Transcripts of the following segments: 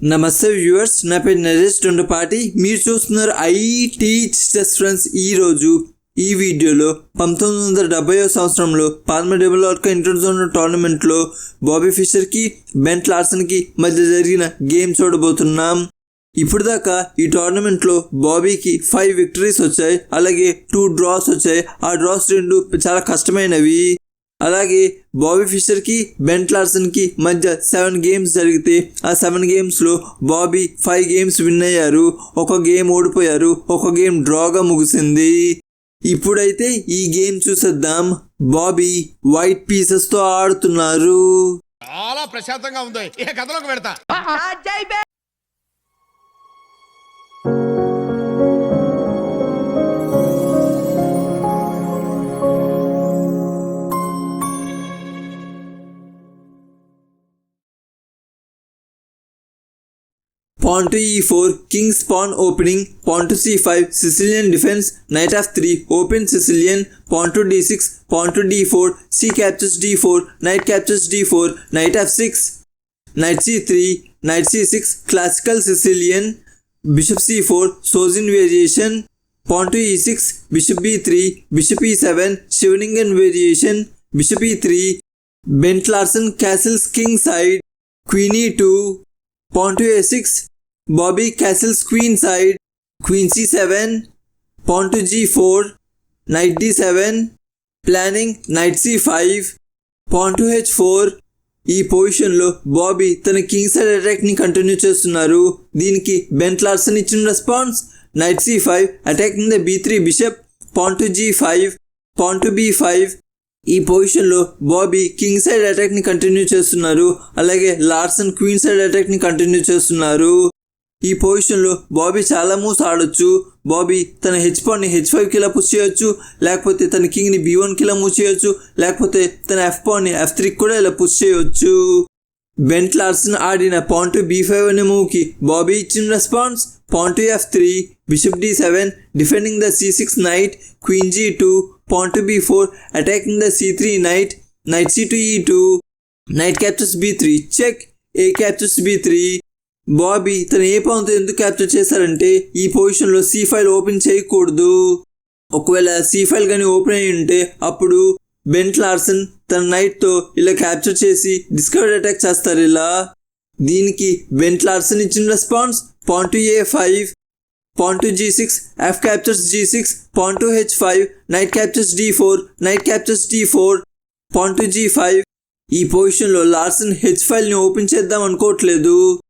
నమస్తే వ్యూవర్స్ నా పేరు నరేష్ టొండపాటి మీరు చూస్తున్నారు ఐటీ స్ట్రెస్ ఫ్రెండ్స్ ఈ రోజు ఈ వీడియోలో పంతొమ్మిది వందల డెబ్బై సంవత్సరంలో పాల్మ డెవలప్ ఇంటర్నేషనల్ టోర్నమెంట్లో బాబీ ఫిషర్కి బెంట్ లార్సన్కి మధ్య జరిగిన గేమ్ చూడబోతున్నాం. ఇప్పుడు దాకా ఈ టోర్నమెంట్లో బాబీకి ఫైవ్ విక్టరీస్ వచ్చాయి అలాగే టూ డ్రాస్ వచ్చాయి. ఆ డ్రాస్ రెండు చాలా కష్టమైనవి. అలాగే బాబీ ఫిషర్కి బెంట్ లార్సన్కి మధ్య సెవెన్ గేమ్స్ జరిగితే ఆ సెవెన్ గేమ్స్లో బాబీ ఫైవ్ గేమ్స్ విన్ అయ్యారు ఒక గేమ్ ఓడిపోయారు ఒక గేమ్ డ్రాగా ముగిసింది. ఇప్పుడైతే ఈ గేమ్ చూసేద్దాం. బాబీ వైట్ పీసెస్తో ఆడుతున్నారు. చాలా ప్రశాంతంగా ఉంది. ఇక కథలోకి పెడతా Pawn to e4, king's pawn opening, pawn to c5, Sicilian defense, knight f3, open Sicilian, pawn to d6, pawn to d4, c captures d4, knight captures d4, knight f6, knight c3, knight c6, classical Sicilian, bishop c4, Sozin variation, pawn to e6, bishop b3, bishop e7, Scheveningen variation, bishop e3, Bent Larsen castles king side, queen e2, pawn to a6, Bobby castles queen side, queen c7, pawn to g4, knight d7, planning knight c5, pawn to h4. ఈ పొజిషన్లో బాబీ తన king side అటాక్ని continue చేస్తున్నారు. దీనికి Bent Larsen ఇచ్చిన response knight c five attacking the b three bishop pawn to g five pawn to b five ఈ పొజిషన్లో Bobby king side అటాక్ని కంటిన్యూ చేస్తున్నారు. అలాగే లార్సన్ క్వీన్ సైడ్ అటాక్ని కంటిన్యూ చేస్తున్నారు. ఈ పొజిషన్లో బాబీ చాలా మూవ్స్ ఆడొచ్చు బాబీ తన హెచ్ పాన్ని హెచ్ ఫైవ్కి ఇలా పుష్ చేయొచ్చు. లేకపోతే తన కింగ్ని బీ వన్కి ఇలా మూవ్ చేయొచ్చు. లేకపోతే తన ఎఫ్ పాన్ని ఎఫ్ త్రీకి కూడా ఇలా పుష్ చేయొచ్చు. బెంట్ లార్సన్ ఆడిన పాన్ టు బీ ఫైవ్ అనే మూవ్కి బాబీ ఇచ్చిన response pawn to f three bishop d seven defending the c six knight queen g two pawn to b four attacking the c three knight knight c two e two knight captures b three check a captures b three. Bobby తను ఏ పావుతో ఎందుకు capture చేశారంటే ఈ పొజిషన్లో C file open చేయకూడదు. ఒకవేళ C file కానీ open అయి ఉంటే అప్పుడు బెంట్ లార్సన్ తన నైట్తో ఇలా క్యాప్చర్ చేసి డిస్కవర్ అటాక్ చేస్తారు ఇలా. దీనికి బెంట్ లార్సన్ ఇచ్చిన response pawn to a five pawn to g six f captures g six pawn h five knight captures d four knight captures d four pawn g five ఈ పొజిషన్లో Larson H ఫైల్ని open చేద్దాం అనుకోవట్లేదు.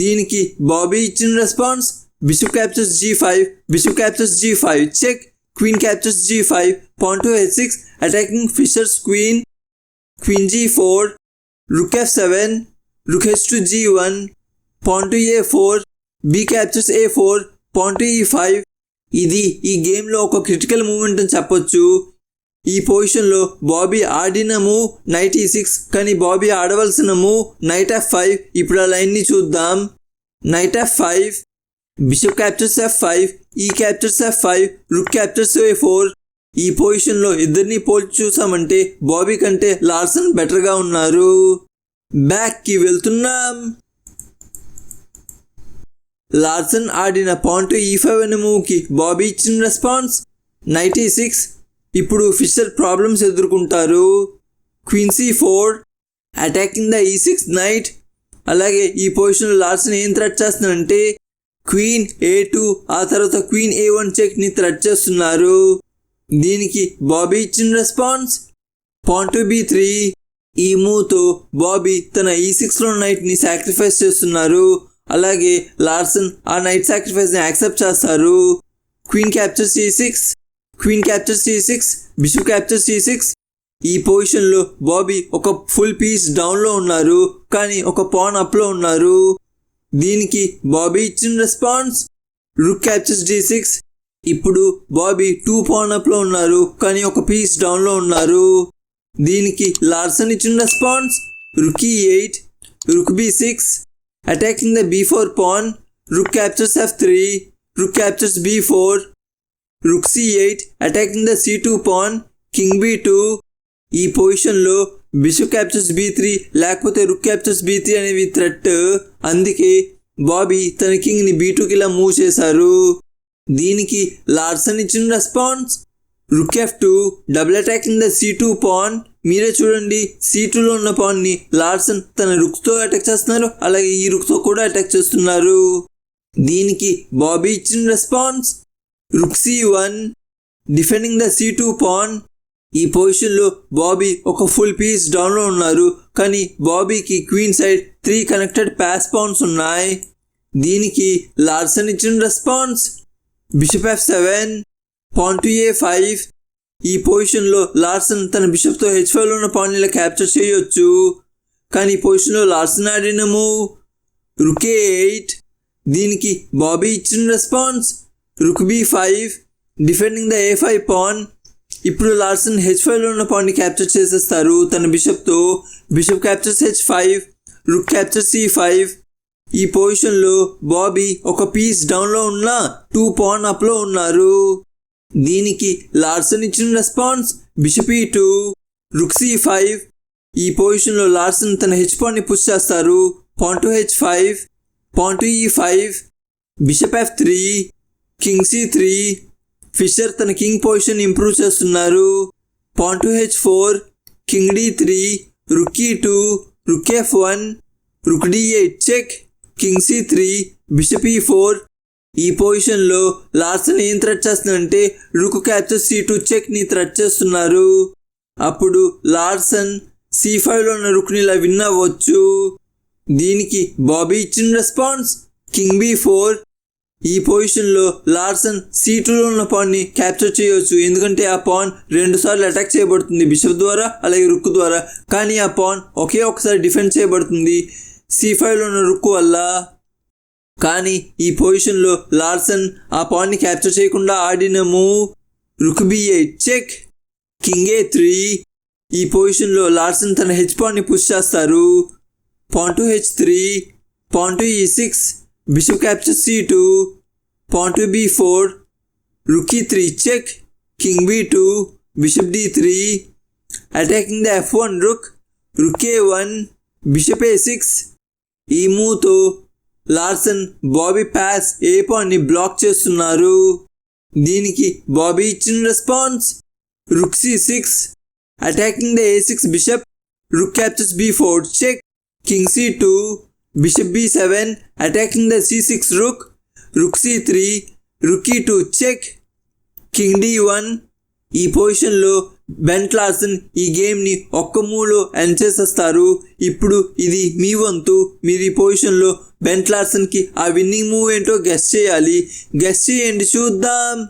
దీనికి Bobby ఇచ్చిన response. Bishop captures g five bishop captures g five check. Queen captures g five pawn to h six. Attacking Fisher's queen. Queen g four rook f seven rook h to g one pawn to a four b captures a four pawn to e five ఇది ఈ గేమ్లో ఒక critical moment అని చెప్పొచ్చు. ఈ పొజిషన్లో బాబీ ఆడిన move knight ఈ సిక్స్ కానీ బాబీ ఆడవలసిన మూవ్ నైట్ ఆఫ్ ఫైవ్. ఇప్పుడు ఆ లైన్ని చూద్దాం. Knight f five bishop captures f five e captures f five rook captures a four. ఈ పొజిషన్లో ఇద్దరిని పోల్చి చూసామంటే బాబీ కంటే లార్సన్ బెటర్గా ఉన్నారు. బ్యాక్కి వెళ్తున్నాం. లార్సన్ ఆడిన పాయింట్ ఈ ఫైవ్ అనే మూవ్కి బాబీ ఇచ్చిన రెస్పాన్స్. నైంటీ సిక్స్ ఇప్పుడు ఫిషర్ ప్రాబ్లమ్స్ ఎదుర్కొంటారు. Queen c four attacking the e six knight అలాగే ఈ పొజిషన్లో లార్డ్స్ని ఏం థ్రెట్ చేస్తున్నారంటే క్వీన్ ఏ టూ ఆ తర్వాత క్వీన్ ఏ వన్ చెక్ని థ్రెట్ చేస్తున్నారు. దీనికి బాబీ ఇచ్చిన response pawn to b three ఈ మూతో బాబీ తన ఈ సిక్స్లో నైట్ని సాక్రిఫైస్ చేస్తున్నారు. అలాగే లార్సన్ ఆ నైట్ సాక్రిఫైస్ని యాక్సెప్ట్ చేస్తారు. Queen captures e six queen capture c six bishop capture c six ఈ పొజిషన్లో బాబీ ఒక ఫుల్ పీస్ డౌన్లో ఉన్నారు కానీ ఒక పాన్ అప్లో ఉన్నారు. దీనికి బాబీ ఇచ్చిన response rook captures d six ఇప్పుడు బాబీ టూ పాన్ అప్లో ఉన్నారు కానీ ఒక పీస్ డౌన్లో ఉన్నారు. దీనికి లార్సన్ ఇచ్చిన response rook e eight rook b six attacking the b four pawn rook captures f three rook captures b four rook c eight attacking the c two pawn king b two ఈ పొజిషన్లో bishop captures be three లేకపోతే rook captures be three అనేవి threat అందుకే Bobby తన కింగ్ని ని బీటుకి ఇలా move చేశారు. దీనికి లార్సన్ ఇచ్చిన response rook f two double attacking the c two pawn మీరే చూడండి సి టూలో ఉన్న పాన్ని లార్సన్ తన రుక్తో అటాక్ చేస్తున్నారు అలాగే ఈ రుక్తో కూడా అటాక్ చేస్తున్నారు. దీనికి బాబీ ఇచ్చిన response rook C one defending the C two pawn ఈ పొజిషన్లో బాబీ ఒక ఫుల్ పీస్ డౌన్లో ఉన్నారు. కానీ బాబీకి queen side three connected passed pawns ఉన్నాయి. దీనికి లార్సన్ ఇచ్చిన response bishop f seven pawn to a five ఈ పొజిషన్లో లార్సన్ తన బిషప్తో హెచ్ ఫైవ్లో ఉన్న పాన్ ఇలా క్యాప్చర్ చేయొచ్చు. కానీ ఈ పొజిషన్లో లార్సన్ ఆడిన మూవ్ రుకే ఎయిట్ దీనికి బాబీ ఇచ్చిన response rook b five defending the a five pawn ఇప్పుడు లార్సన్ హెచ్ ఫైవ్లో ఉన్న పాన్ని క్యాప్చర్ చేసేస్తారు. తన బిషప్తో bishop captures h five rook capture c five ఈ పొజిషన్లో బాబీ ఒక పీస్ డౌన్లో ఉన్న టూ పాన్ అప్లో ఉన్నారు. దీనికి లార్సన్ ఇచ్చిన response bishop e e two rook c five ఈ పొజిషన్లో లార్సన్ తన హెచ్ పాన్ని పుష్ చేస్తారు. Pawn to h five pawn to e five bishop f three king c three Fisher తన కింగ్ పొజిషన్ ఇంప్రూవ్ చేస్తున్నారు. Pawn to h four king d three rook e two rook f one rook d eight check king c three bishop e four. ఈ పొజిషన్లో Larsen ఏం threat చేస్తుందంటే rook capture c two చెక్ని threat చేస్తున్నారు. అప్పుడు Larson C ఫైవ్లో ఉన్న రుక్ని ఇలా విన్ అవ్వచ్చు. దీనికి బాబీ ఇచ్చిన రెస్పాన్స్ కింగ్ బి ఫోర్ ఈ పొజిషన్లో లార్సన్ సీటులో ఉన్న పాన్ని క్యాప్చర్ చేయవచ్చు ఎందుకంటే ఆ పాన్ రెండు సార్లు అటాక్ చేయబడుతుంది బిషప్ ద్వారా అలాగే రుక్ ద్వారా. కానీ ఆ పాన్ ఒకే ఒకసారి డిఫెండ్ చేయబడుతుంది సి ఫైవ్లో ఉన్న రుక్కు వల్ల. కానీ ఈ పొజిషన్లో లార్సన్ ఆ పాన్ని క్యాప్చర్ చేయకుండా ఆడిన move rook b eight check king a three. ఈ పొజిషన్లో లార్సన్ తన హెచ్ పాన్ని పుష్ చేస్తారు. Pawn to h three pawn to e six bishop capture c two pawn to b four rook e three check king b two bishop d three attacking the f one rook rook e one bishop a six ఈ మూవ్తో Larsen Bobby passed a పాన్ని block చేస్తున్నారు. దీనికి Bobby ఇచ్చిన response rook c six attacking the a six bishop rook captures b four check king c two bishop b seven attacking the c six rook rook c three rook to check king d one ఈ పొజిషన్లో Bent Larson ఈ గేమ్ని ఒక్క మూవ్లో end చేసేస్తారు. ఇప్పుడు ఇది మీ వంతు. మీరు ఈ పొజిషన్లో బెంట్ లార్సన్కి ఆ విన్నింగ్ మూవ్ ఏంటో గెస్ట్ చేయాలి. గెస్ట్ చేయండి చూద్దాం.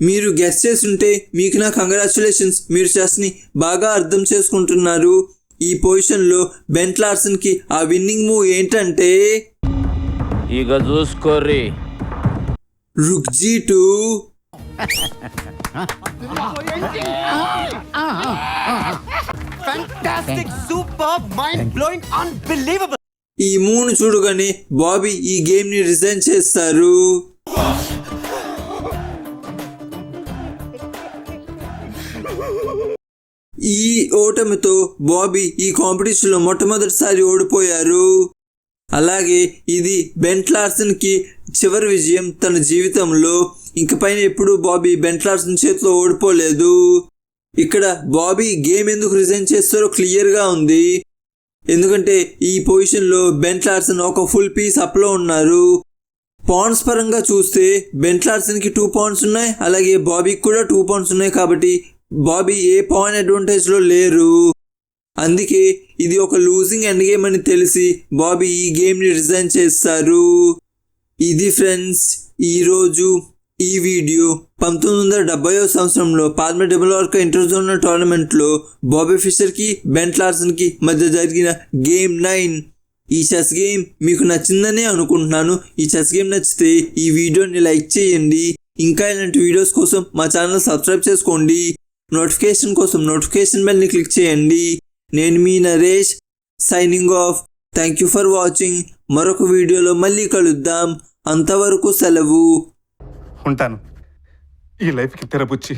మీరు గెస్ట్ చేస్తుంటే మీకు నా కంగ్రాచులేషన్స్ మీరు చెస్ని బాగా అర్థం చేసుకుంటున్నారు. ఈ పొజిషన్లో బెంట్ లార్సన్కి ఆ విన్నింగ్ మూవ్ ఏంటంటే ఇక చూసుకోర్రి. రుక్ జీ టూ. ఈ మూను చూడగానే బాబీ ఈ గేమ్ని రిజైన్ చేస్తారు. ఈ ఓటమితో బాబీ ఈ కాంపిటీషన్లో మొట్టమొదటిసారి ఓడిపోయారు. అలాగే ఇది బెంట్లార్సన్కి చివరి విజయం తన జీవితంలో. ఇంక పైన ఎప్పుడు బాబీ బెంట్ లార్సన్ చేతిలో ఓడిపోలేదు. ఇక్కడ బాబీ గేమ్ ఎందుకు రిజైన్ చేస్తారో క్లియర్గా ఉంది. ఎందుకంటే ఈ పొజిషన్లో బెంట్ లార్సన్ ఒక ఫుల్ పీస్ అప్లో ఉన్నారు. పాయింట్స్ పరంగా చూస్తే బెంట్లార్సన్కి టూ పాయింట్స్ ఉన్నాయి అలాగే బాబీకి కూడా టూ పాయింట్స్ ఉన్నాయి కాబట్టి బాబీ ఏ పాయింట్ అడ్వాంటేజ్లో లేరు. అందుకే ఇది ఒక లూజింగ్ ఎండ్ గేమ్ అని తెలిసి బాబీ ఈ గేమ్ని రిజైన్ చేస్తారు. ఇది ఫ్రెండ్స్ ఈరోజు ఈ వీడియో పంతొమ్మిది వందల డెబ్బైవ సంవత్సరంలో పాల్మే డబుల్ ఇంటర్జోనల్ టోర్నమెంట్లో బాబీ ఫిషర్కి బెంట్ లార్సన్కి మధ్య జరిగిన గేమ్ నైన్. ఈ చెస్ గేమ్ మీకు నచ్చిందనే అనుకుంటున్నాను. ఈ చెస్ గేమ్ నచ్చితే ఈ వీడియోని లైక్ చేయండి. ఇంకా ఇలాంటి వీడియోస్ కోసం మా ఛానల్ సబ్స్క్రైబ్ చేసుకోండి. నోటిఫికేషన్ కోసం నోటిఫికేషన్ బెల్ని క్లిక్ చేయండి. నేను మీ Naresh signing off. Thank you for watching. మరొక వీడియోలో మళ్ళీ కలుద్దాం. అంతవరకు సెలవు. ఉంటాను. ఈ లైఫ్కి తెరపుచ్చి